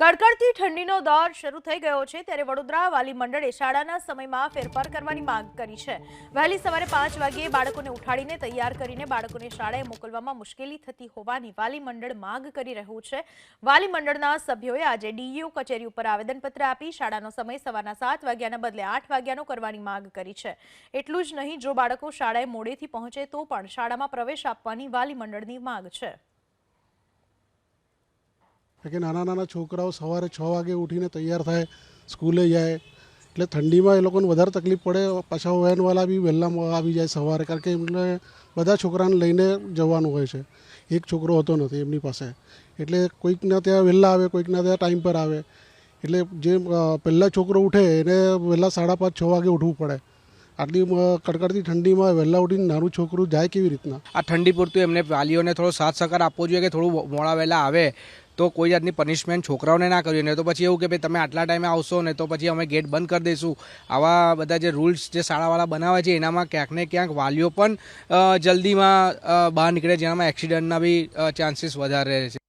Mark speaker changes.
Speaker 1: કડકડતી ઠંડીનો દોર શરૂ થઈ ગયો છે ત્યારે વડોદરા વાલી મંડળે શાળાના સમયમાં ફેરફાર કરવાની માંગ કરી છે. વહેલી સવારે પાંચ વાગ્યે બાળકોને ઉઠાડીને તૈયાર કરીને બાળકોને શાળાએ મોકલવામાં મુશ્કેલી થતી હોવાની વાલી મંડળ માંગ કરી રહ્યું છે. વાલી મંડળના સભ્યોએ આજે ડીઈઓ કચેરી ઉપર આવેદનપત્ર આપી શાળાનો સમય સવારના સાત વાગ્યાના બદલે આઠ વાગ્યાનો કરવાની માંગ કરી છે. એટલું જ નહીં, જો બાળકો શાળાએ મોડેથી પહોંચે તો પણ શાળામાં પ્રવેશ આપવાની વાલી મંડળની માંગ છે.
Speaker 2: કે નાના નાના છોકરાઓ સવારે છ વાગે ઉઠીને તૈયાર થાય, સ્કૂલે જાય, એટલે ઠંડીમાં એ લોકોને વધારે તકલીફ પડે, પાછા વેનવાળા બી વહેલા આવી જાય સવારે, કારણ કે એમને બધા છોકરાને લઈને જવાનું હોય છે. એક છોકરો હોતો નથી એમની પાસે. એટલે કોઈકના ત્યાં વહેલા આવે, કોઈકના ત્યાં ટાઈમ પર આવે. એટલે જે પહેલાં છોકરો ઉઠે એને વહેલા સાડા પાંચ, છ વાગે ઉઠવું પડે. આટલી કડકડતી ઠંડીમાં વહેલા ઉઠીને નાનું છોકરું જાય કેવી રીતના?
Speaker 3: આ ઠંડી પૂરતું એમને વાલીઓને થોડો સાથ સહકાર આપવો જોઈએ કે થોડું મોડા વહેલા આવે. તો કોઈ જાતની પનિશમેન્ટ છોકરાઓને ના કર્યું. ને તો પછી એવું કે ભાઈ તમે આટલા ટાઈમે આવશો ને તો પછી અમે ગેટ બંધ કરી દઈશું. આવા બધા જે રૂલ્સ જે શાળાવાળા બનાવે છે, એનામાં ક્યાંક ને ક્યાંક વાલીઓ પણ જલ્દીમાં બહાર નીકળે, જેનામાં એક્સિડન્ટના બી ચાન્સીસ વધારે રહે છે.